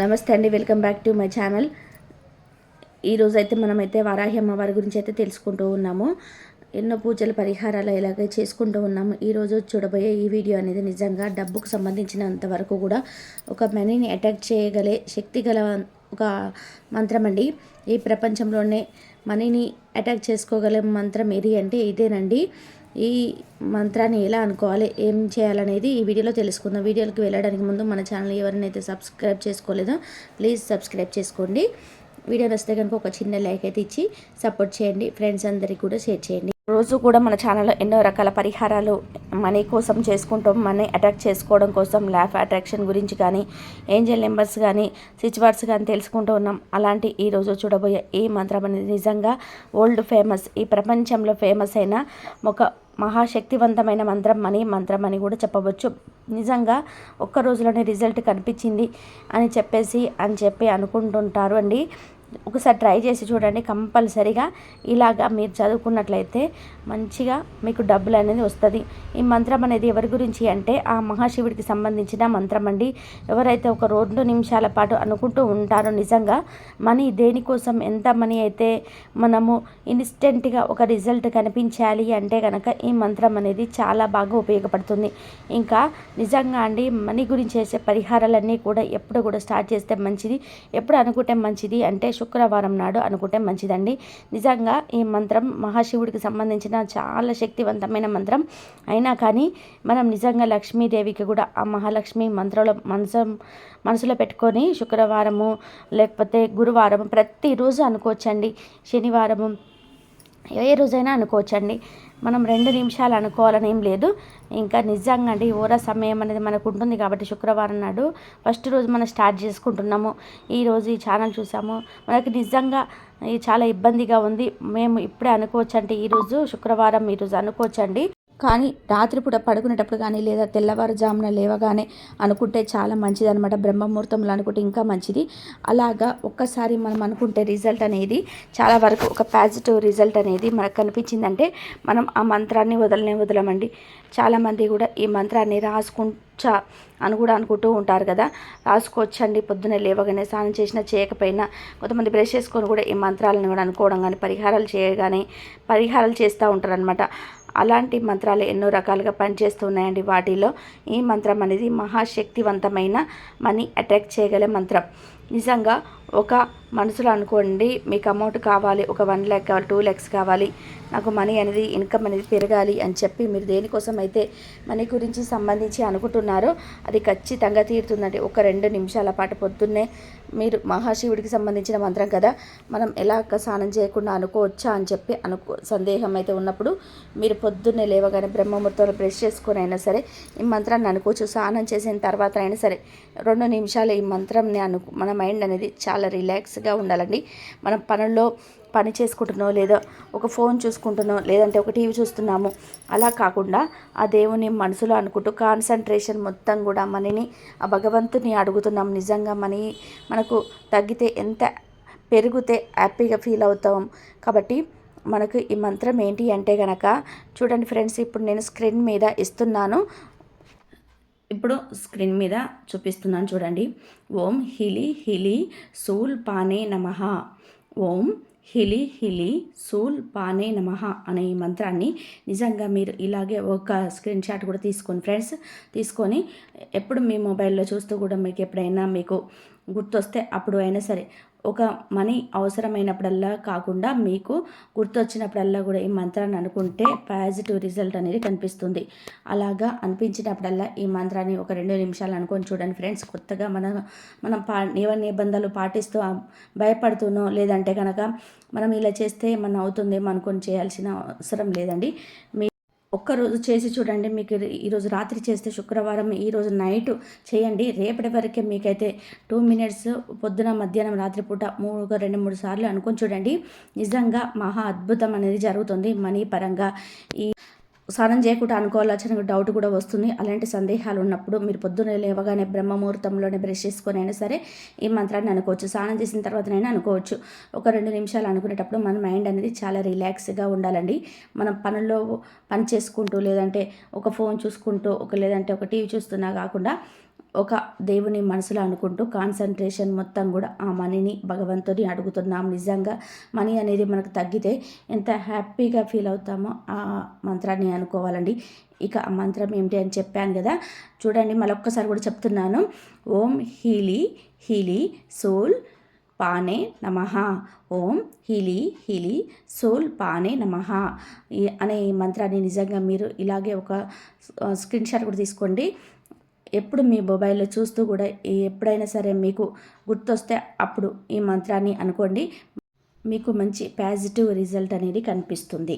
నమస్తే అండి welcome back to my channel. ఈరోజు అయితే మనమైతే వారాహి అమ్మవారి గురించి అయితే తెలుసుకుంటూ ఉన్నాము. ఎన్నో పూజలు పరిహారాలు ఇలాగే చేసుకుంటూ ఉన్నాము. ఈరోజు చూడబోయే ఈ వీడియో అనేది నిజంగా డబ్బుకు సంబంధించినంత వరకు కూడా ఒక మనీని అటాక్ చేయగలే శక్తి గల ఒక మంత్రం అండి. ఈ ప్రపంచంలోనే మనీని అటాక్ చేసుకోగల మంత్రం ఏది అంటే ఇదేనండి. ఈ మంత్రాన్ని ఎలా అనుకోవాలి ఏం చేయాలనేది ఈ వీడియోలో తెలుసుకుందాం. వీడియోకి వెళ్ళడానికి ముందు మన ఛానల్ ఎవరినైతే సబ్స్క్రైబ్ చేసుకోలేదో ప్లీజ్ సబ్స్క్రైబ్ చేసుకోండి. వీడియో నచ్చితే కనుక ఒక చిన్న లైక్ అయితే ఇచ్చి సపోర్ట్ చేయండి. ఫ్రెండ్స్ అందరికీ కూడా షేర్ చేయండి. రోజు కూడా మన ఛానల్లో ఎన్నో రకాల పరిహారాలు మనీ కోసం చేసుకుంటాం మనీ అటాక్ చేసుకోవడం కోసం ల్యాఫ్ అట్రాక్షన్ గురించి కానీ ఏంజల్ నెంబర్స్ కానీ స్విచ్ వర్డ్స్ కానీ తెలుసుకుంటూ ఉన్నాం. అలాంటి ఈ రోజు చూడబోయే ఈ మంత్రం అనేది నిజంగా వరల్డ్ ఫేమస్ ఈ ప్రపంచంలో ఫేమస్ అయిన ఒక మహాశక్తివంతమైన మంత్రం మనీ మంత్రం అని కూడా చెప్పవచ్చు. నిజంగా ఒక్క రోజులోనే రిజల్ట్ కనిపించింది అని చెప్పేసి అని చెప్పి అనుకుంటుంటారు అండి. ఒకసారి ట్రై చేసి చూడండి కంపల్సరిగా. ఇలాగా మీరు చదువుకున్నట్లయితే మంచిగా మీకు డబ్బులు అనేది వస్తుంది. ఈ మంత్రం అనేది ఎవరి గురించి అంటే ఆ మహాశివుడికి సంబంధించిన మంత్రం అండి. ఎవరైతే ఒక రెండు నిమిషాల పాటు అనుకుంటూ ఉంటారో నిజంగా మనీ దేనికోసం ఎంత మనీ అయితే మనము ఇన్స్టెంట్గా ఒక రిజల్ట్ కనిపించాలి అంటే కనుక ఈ మంత్రం అనేది చాలా బాగా ఉపయోగపడుతుంది. ఇంకా నిజంగా అండి మనీ గురించి చేసే పరిహారాలన్నీ కూడా ఎప్పుడు కూడా స్టార్ట్ చేస్తే మంచిది ఎప్పుడు అనుకుంటే మంచిది అంటే శుక్రవారం నాడు అనుకుంటే మంచిదండి. నిజంగా ఈ మంత్రం మహాశివుడికి సంబంధించిన చాలా శక్తివంతమైన మంత్రం. అయినా కానీ మనం నిజంగా లక్ష్మీదేవికి కూడా ఆ మహాలక్ష్మి మంత్రంలో మనసు మనసులో పెట్టుకొని శుక్రవారము లేకపోతే గురువారం ప్రతిరోజు అనుకోవచ్చండి. శనివారము ఏ రోజైనా అనుకోవచ్చండి. మనం రెండు నిమిషాలు అనుకోవాలని ఏం లేదు. ఇంకా నిజంగా అండి ఓరా సమయం అనేది మనకు ఉంటుంది కాబట్టి శుక్రవారం నాడు ఫస్ట్ రోజు మనం స్టార్ట్ చేసుకుంటున్నాము. ఈరోజు ఈ ఛానల్ చూసాము. మనకి నిజంగా చాలా ఇబ్బందిగా ఉంది. మేము ఇప్పుడే అనుకోవచ్చు అంటే ఈరోజు శుక్రవారం ఈరోజు అనుకోవచ్చండి. కానీ రాత్రిపూట పడుకునేటప్పుడు కానీ లేదా తెల్లవారుజామున లేవగానే అనుకుంటే చాలా మంచిది అనమాట బ్రహ్మముహూర్తంలో అనుకుంటే ఇంకా మంచిది. అలాగా ఒక్కసారి మనం అనుకుంటే రిజల్ట్ అనేది చాలా వరకు ఒక పాజిటివ్ రిజల్ట్ అనేది మనకు కనిపించిందంటే మనం ఆ మంత్రాన్ని వదలనే వదలమండి. చాలామంది కూడా ఈ మంత్రాన్ని రాసుకుంటా అని కూడా అనుకుంటూ ఉంటారు కదా. రాసుకోవచ్చండి. పొద్దున్న లేవగానే స్నానం చేసినా చేయకపోయినా కొంతమంది బ్రష్ చేసుకొని కూడా ఈ మంత్రాలను కూడా అనుకోవడం కానీ పరిహారాలు చేయగానే పరిహారాలు చేస్తూ ఉంటారనమాట అలాంటి మంత్రాలు ఎన్నో రకాలుగా పనిచేస్తున్నాయండి వాటిలో. ఈ మంత్రం అనేది మహాశక్తివంతమైన మనీ అట్రాక్ట్ చేయగల మంత్రం. నిజంగా ఒక మనసులో అనుకోండి మీకు అమౌంట్ కావాలి ఒక వన్ ల్యాక్ కావాలి టూ ల్యాక్స్ కావాలి నాకు మనీ అనేది ఇన్కమ్ అనేది పెరగాలి అని చెప్పి మీరు దేనికోసం అయితే మనీ గురించి సంబంధించి అనుకుంటున్నారో అది ఖచ్చితంగా తీరుతుందండి. ఒక రెండు నిమిషాల పాటు పొద్దున్నే మీరు మహాశివుడికి సంబంధించిన మంత్రం కదా మనం ఎలా స్నానం చేయకుండా అనుకోవచ్చా అని చెప్పి అనుకో సందేహం అయితే ఉన్నప్పుడు మీరు పొద్దున్నే లేవగానే బ్రహ్మముహూర్తంలో బ్రష్ చేసుకొని అయినా సరే ఈ మంత్రాన్ని అనుకోవచ్చు. స్నానం చేసిన తర్వాత అయినా సరే రెండు నిమిషాలు ఈ మంత్రంని అను మనం మైండ్ అనేది చాలా రిలాక్స్గా ఉండాలండి. మనం పనుల్లో పని చేసుకుంటున్నో లేదా ఒక ఫోన్ చూసుకుంటున్నో లేదంటే ఒక టీవీ చూస్తున్నాము అలా కాకుండా ఆ దేవుని మనసులో అనుకుంటూ కాన్సన్ట్రేషన్ మొత్తం కూడా మనని ఆ భగవంతుని అడుగుతున్నాం నిజంగా మనీ మనకు తగ్గితే ఎంత పెరిగితే హ్యాపీగా ఫీల్ అవుతాం. కాబట్టి మనకు ఈ మంత్రం ఏంటి అంటే కనుక చూడండి ఫ్రెండ్స్ ఇప్పుడు నేను స్క్రీన్ మీద ఇస్తున్నాను. ఇప్పుడు స్క్రీన్ మీద చూపిస్తున్నాను చూడండి. ఓం హిలి హిలి సూల్ పానే నమ. ఓం హిలి హిలి సూల్ పానే నమ అనే ఈ మంత్రాన్ని నిజంగా మీరు ఇలాగే ఒక స్క్రీన్ షాట్ కూడా తీసుకోండి ఫ్రెండ్స్ తీసుకొని ఎప్పుడు మీ మొబైల్లో చూస్తూ కూడా మీకు ఎప్పుడైనా మీకు గుర్తొస్తే అప్పుడు అయినా సరే ఒక మనీ అవసరమైనప్పుడల్లా కాకుండా మీకు గుర్తొచ్చినప్పుడల్లా కూడా ఈ మంత్రాన్ని అనుకుంటే పాజిటివ్ రిజల్ట్ అనేది కనిపిస్తుంది. అలాగా అనిపించినప్పుడల్లా ఈ మంత్రాన్ని ఒక రెండు నిమిషాలు అనుకొని చూడండి ఫ్రెండ్స్. కొత్తగా మన మనం పా నియమ నిబంధనలు పాటిస్తూ భయపడుతూనో లేదంటే కనుక మనం ఇలా చేస్తే ఏమన్నా అవుతుందేమో అనుకొని చేయాల్సిన అవసరం లేదండి. మీ ఒక్కరోజు చేసి చూడండి మీకు ఈరోజు రాత్రి చేస్తే శుక్రవారం ఈరోజు నైట్ చేయండి. రేపటి వరకే మీకైతే టూ మినిట్స్ పొద్దున మధ్యాహ్నం రాత్రిపూట మూడు రెండు మూడు సార్లు అనుకుని చూడండి. నిజంగా మహా అద్భుతం అనేది జరుగుతుంది. మనీ పరంగా ఈ స్నానం చేయకుండా అనుకోవాల్సిన డౌట్ కూడా వస్తుంది. అలాంటి సందేహాలు ఉన్నప్పుడు మీరు పొద్దున్నే లేవగానే బ్రహ్మముహూర్తంలోనే బ్రష్ చేసుకొని అయినా సరే ఈ మంత్రాన్ని అనుకోవచ్చు. స్నానం చేసిన తర్వాతనైనా అనుకోవచ్చు. ఒక రెండు నిమిషాలు అనుకునేటప్పుడు మన మైండ్ అనేది చాలా రిలాక్స్గా ఉండాలండి. మనం పనుల్లో పని చేసుకుంటూ లేదంటే ఒక ఫోన్ చూసుకుంటూ ఒక లేదంటే ఒక టీవీ చూస్తున్నా కాకుండా ఒక దేవుని మనసులో అనుకుంటూ కాన్సన్ట్రేషన్ మొత్తం కూడా ఆ మనీని భగవంతుని అడుగుతున్నాం. నిజంగా మనీ అనేది మనకు తగ్గితే ఎంత హ్యాపీగా ఫీల్ అవుతామో ఆ మంత్రాన్ని అనుకోవాలండి. ఇక ఆ మంత్రం ఏమిటి అని చెప్పాను కదా చూడండి మరొక్కసారి కూడా చెప్తున్నాను. ఓం హీలి హీలి సోల్ పానే నమ. ఓం హీలి హీలి సోల్ పానే నమ. అనే ఈ మంత్రాన్ని నిజంగా మీరు ఇలాగే ఒక స్క్రీన్ షాట్ కూడా తీసుకోండి. ఎప్పుడు మీ మొబైల్లో చూస్తూ కూడా ఎప్పుడైనా సరే మీకు గుర్తొస్తే అప్పుడు ఈ మంత్రాన్ని అనుకోండి. మీకు మంచి పాజిటివ్ రిజల్ట్ అనేది కనిపిస్తుంది.